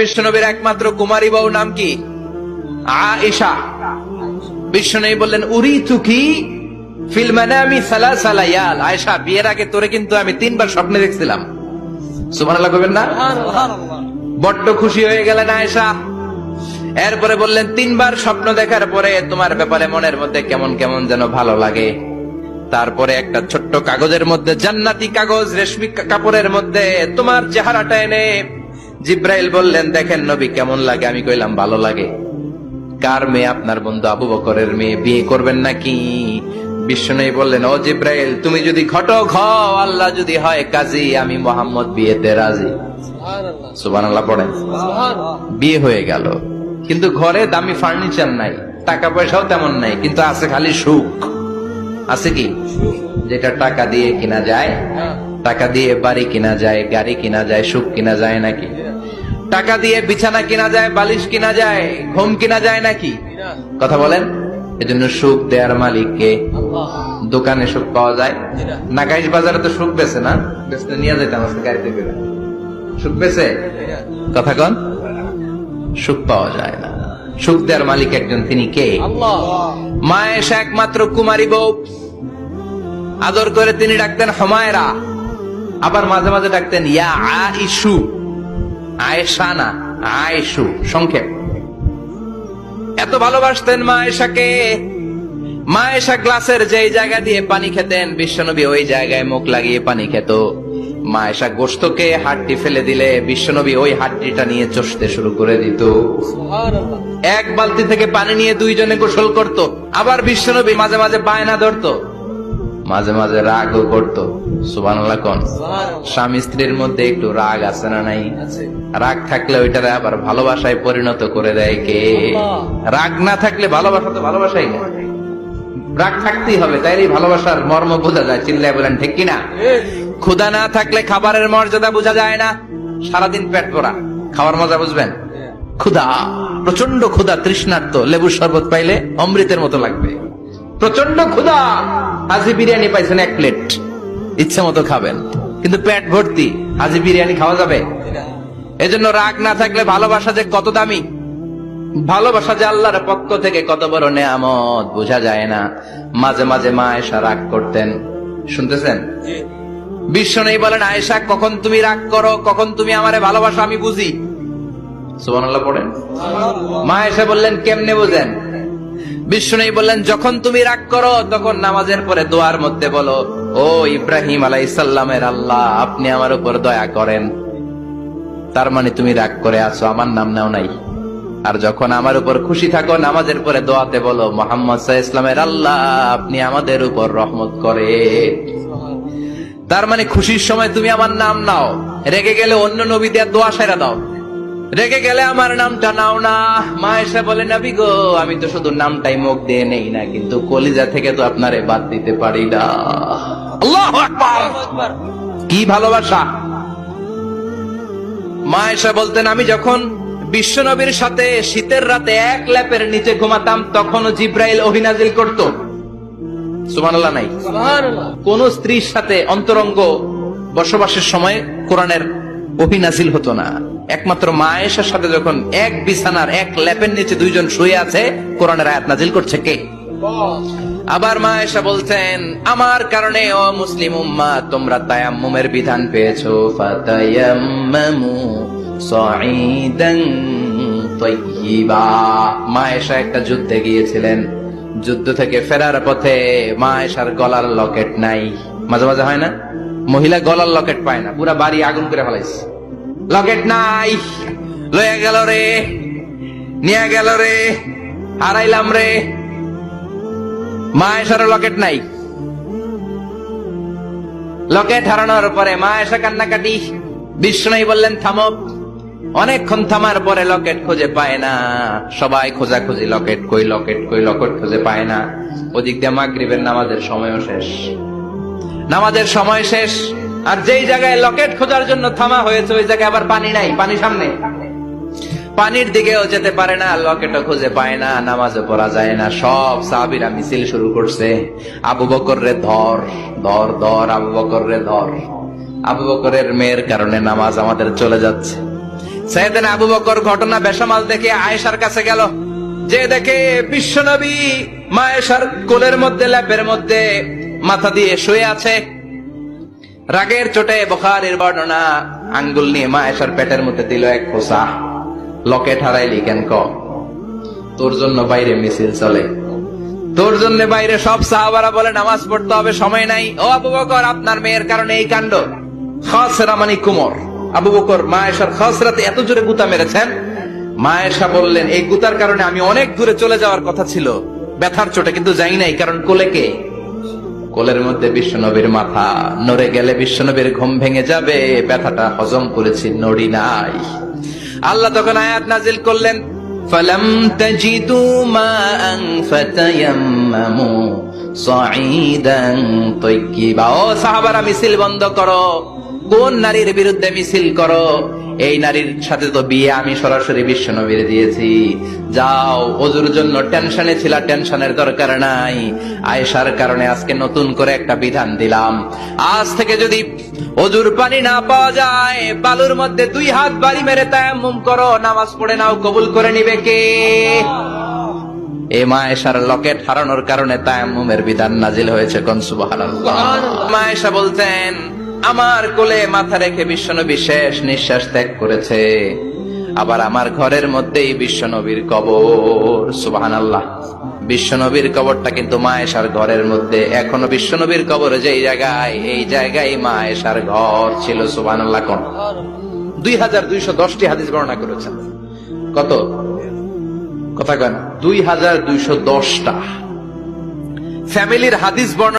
বিশ্বনবীর একমাত্র কুমারী বউ নাম কি? আয়েশা। বিশ্বনবী বললেন উরি তুকি আয়েশা বিয়ের আগে তোরে কিন্তু আমি তিনবার স্বপ্নে দেখছিলাম। সুবহানাল্লাহ কইবেন না? বড্ড খুশি হয়ে গেলেন আয়েশা। এরপরে বললেন তিনবার স্বপ্ন দেখার পরে তোমার ব্যাপারে মনের মধ্যে কেমন কেমন যেন ভালো লাগে? তারপরে একটা ছোট্ট কাগজের মধ্যে জান্নাতি কাগজ রেশমি কাপড়ের মধ্যে তোমার চেহারাটা এনে জিব্রাইল বললেন দেখেন নবী কেমন লাগে? আমি কইলাম ভালো লাগে। কার মেয়ে? আপনার বন্ধু আবু বকরের মেয়ে। বিয়ে করবেন নাকি? বিষ্ণু বললেন ও জিব্রাইল তুমি যদি ঘটক হও আল্লাহ যদি হয় কাজী আমি মোহাম্মদ বিয়েতে রাজি। সুবান আল্লাহ পড়েন। বিয়ে হয়ে গেল। কিন্তু ঘরে দামি ফার্নিচার নাই টাকা পয়সাও তেমন নাই কিন্তু আছে খালি সুখ। আছে কি? যেটা টাকা দিয়ে কিনা যায় টাকা দিয়ে বাড়ি কিনা যায় গাড়ি কিনা যায় সুখ কিনা যায় নাকি? টাকা দিয়ে বিছানা কিনা যায়, বালিশ কিনা যায়, ঘুম কিনা যায় নাকি? কথা বলেন। এজন্য সুখ দেয়ার মালিককে দোকানে সুখ পাওয়া যায়। নাগাইশ বাজারে তো সুখ বেছে না, বেচতে নিয়ে যেতাম আজকে গাড়িতে করে। সুখ বেছে? কথা কন। সুখ পাওয়া যায় না। সুখ দেয়ার মালিক একজন, তিনি কে? মা এসে একমাত্র কুমারী বউ। আদর করে তিনি ডাকতেন হমায়রা। আবার মাঝে মাঝে ডাকতেন ইয়া আইসু আয়েশা না, আয়েশু, সংক্ষেপ। এত ভালোবাসতেন মা এশাকে মা এশা গ্লাসের যেই জায়গা দিয়ে পানি খেতেন, বিশ্বনবী ওই জায়গায় মুখ লাগিয়ে পানি খেত। মা এশা গোস্তকে হাড্ডি ফেলে দিলে, বিশ্বনবী ওই হাড্ডিটা নিয়ে চষতে শুরু করে দিত। এক বালতি থেকে পানি নিয়ে দুইজনে গোসল করত, আবার বিশ্বনবী মাঝে মাঝে বায়না ধরতো, মাঝে মাঝে রাগও করতো। কোন? স্বামী স্ত্রীর মধ্যে একটু রাগ আছে না নাই? রাগ থাকলে ওইটারে আবার ভালোবাসায় পরিণত করে দেয় কে? রাগ না থাকলে ভালোবাসা তো ভালোবাসাই না। রাগ থাকতেই হবে তাইলে ভালোবাসার মর্ম বোঝা যায়। চিল্লায় বলেন ঠিক কিনা? ক্ষুধা না থাকলে খাবারের মর্যাদা বোঝা যায় না। সারাদিন পেট ভরা। খাওয়ার মজা বুঝবেন? ক্ষুধা প্রচণ্ড ক্ষুধা তৃষ্ণার্ত। লেবুর শরবত পাইলে অমৃতের মতো লাগবে। প্রচণ্ড ক্ষুধা। হাজি বিরিয়ানি পাইছেন এক প্লেট। ইচ্ছে মতো খাবেন। কিন্তু পেট ভর্তি হাজি বিরিয়ানি খাওয়া যাবে। এজন্য রাগ না থাকলে ভালোবাসা যে কত দামি ভালোবাসা যে আল্লাহর পক্ষ থেকে কত বড় নেয়ামত বোঝা যায় না। মাঝে মাঝে মা এসা রাগ করতেন। শুনতেছেন? বিশ্ব নেই বলেন আয়েশা কখন তুমি রাগ করো কখন তুমি আমারে ভালোবাসো আমি বুঝি। সুবহানাল্লাহ পড়েন। মা এসে বললেন কেমনে বুঝেন? বিশ্ব নেই বললেন যখন তুমি রাগ করো তখন নামাজের পরে দোয়ার মধ্যে বলো ও ইব্রাহিম আলাইসাল্লামের আল্লাহ, আপনি আমার উপর দয়া করেন। তার মানে তুমি রাগ করে আছো, আমার নাম নাও নাই। আর যখন আমার উপর খুশি থাকো, নামাজের পরে দোয়াতে বলো, মোহাম্মদ সাহা ইসলামের আল্লাহ, আপনি আমাদের উপর রহমত করে তার মানে খুশির সময় তুমি আমার নাম নাও। রেগে গেলে অন্য নবী দেওয়ার দোয়া সেরা দাও। রেগে গেলে আমার নামটা নাও না। মা এসে বলে, নাবি গো, আমি তো শুধু নামটাই মুখ দিয়ে নেই না, কিন্তু কলিজা থেকে তো আপনারে বাদ দিতে পারি না। আল্লাহু আকবার। কি ভালোবাসা। মা এসে বলতেন আমি যখন বিশ্বনবীর সাথে শীতের রাতে এক ল্যাপের নিচে ঘুমাতাম তখন জিব্রাইল অভিনাজিল করত। সুবহানাল্লাহ নাই। কোন স্ত্রীর সাথে অন্তরঙ্গ বসবাসের সময় কোরআনের অভিনাজিল হতো না। একমাত্র মায়েশার সাথে যখন এক বিছানার এক ল্যাপের নিচে দুইজন শুয়ে আছে কোরআনের আয়াত নাজিল করছে কে? আবার মা এসা বলছেন আমার কারণে, ও মুসলিম উম্মা, তোমরা তায়াম্মুমের বিধান পেয়েছ। ফাতায়াম্মামু সাঈদান মা এসা একটা যুদ্ধে গিয়েছিলেন। যুদ্ধ থেকে ফেরার পথে মা এসার গলার লকেট নাই। মাঝে মাঝে হয় না? মহিলা গলার লকেট পায় না, পুরা বাড়ি আগুন করে ফেলাইছে। লকেট নাই! লয়ে গেল রে, নিয়ে গেল রে, হারাইলাম রে। মা এসার লকেট নাই। লকেট হারানোর পরে মা এসে কান্নাকাটি বিষ্ণু বললেন, থামো। অনেকক্ষণ থামার পরে লকেট খুঁজে পায় না। সবাই খোঁজাখুঁজি, লকেট কই লকেট কই, লকেট খুঁজে পায় না। ওদিক দিয়ে মাগরিবের নামাজের সময়ও শেষ। নামাজের সময় শেষ। আর যেই জায়গায় লকেট খোঁজার জন্য থামা হয়েছে, ওই জায়গায় আবার পানি নাই, পানি সামনে। পানির দিকেও যেতে পারে না, লকেটও খুঁজে পায় না, নামাজও পড়া যায় না, সব সাহাবিরা মিছিল শুরু করছে। আবু বকর রে ধর ধর ধর, আবু বকর রে ধর। আবু বকরের মেয়ের কারণে নামাজ আমাদের চলে যাচ্ছে। সেদিন আবু বকর ঘটনা বেসামাল দেখে আয়েশার কাছে গেল। যে দেখে বিশ্বনবী মায়েশার কোলের মধ্যে, ল্যাপের মধ্যে মাথা দিয়ে শুয়ে আছে। রাগের চোটে বখারের বর্ণনা আঙ্গুল নিয়ে মায়েশার পেটের মধ্যে দিল এক খোসা। লকেট হারাইলি কেন ক? তোর জন্য বাইরে মিছিল চলে। তোর জন্য বাইরে সব সাহাবারা বলে নামাজ পড়তে হবে, সময় নাই। ও আবু বকর, আপনার মেয়ের কারণে এই কাণ্ড। খসরা মানে কুমর। আবু বকর মায়েশার খসরাতে এত জোরে গুতা মেরেছেন। মায়েশা বললেন, এই গুতার কারণে আমি অনেক দূরে চলে যাওয়ার কথা ছিল। ব্যথার চোটে কিন্তু যাই নাই, কারণ কোলে কে? কোলের মধ্যে বিশ্বনবীর মাথা। নড়ে গেলে বিশ্বনবীর ঘুম ভেঙে যাবে। ব্যথাটা হজম করেছি, নড়ি নাই। আল্লাহ তখন আয়াত নাজিল করলেন فلم تجدوا ماء فتيمموا صعيدا طيبا ও সাহাবারা মিছিল বন্ধ করো কোন নারীর বিরুদ্ধে মিছিল করো এই নারীর সাথে তো বিয়ে আমি সরাসরি বিশ্ব নবীর দিয়েছি। যাও ওজুর জন্য টেনশনে ছিল, টেনশনের দরকার নাই। আয়েশার কারণে আজকে নতুন করে একটা বিধান দিলাম। আজ থেকে যদি অজুর পানি না পাওয়া যায়, বালুর মধ্যে দুই হাত বাড়ি মেরে তায়াম্মুম করো, নামাজ পড়ে নাও, কবুল করে নিবে কে? এ মায়েশার লকেট হারানোর কারণে তায়াম্মুমের বিধান নাজিল হয়েছে কোন সুবহানাল্লাহ। মায়েশা বলতেন আমার কোলে মাথা রেখে বিশ্বনবী শেষ নিঃশ্বাস ত্যাগ করেছে। আবার আমার ঘরের মধ্যেই বিশ্বনবীর কবর। সুবহানাল্লাহ। বিশ্বনবীর কবরটা কিন্তু মায়েশার ঘরের মধ্যে। এখনও বিশ্বনবীর কবর যেই জায়গায়, এই জায়গায় মায়েশার ঘর ছিল। সুবহানাল্লাহ কোন? দুই হাজার দুইশো দশটি হাদিস বর্ণনা করেছেন। কত? কথা কেন। দুই হাজার দুইশো দশটা। ফ্যামিলির হাদিস বর্ণনা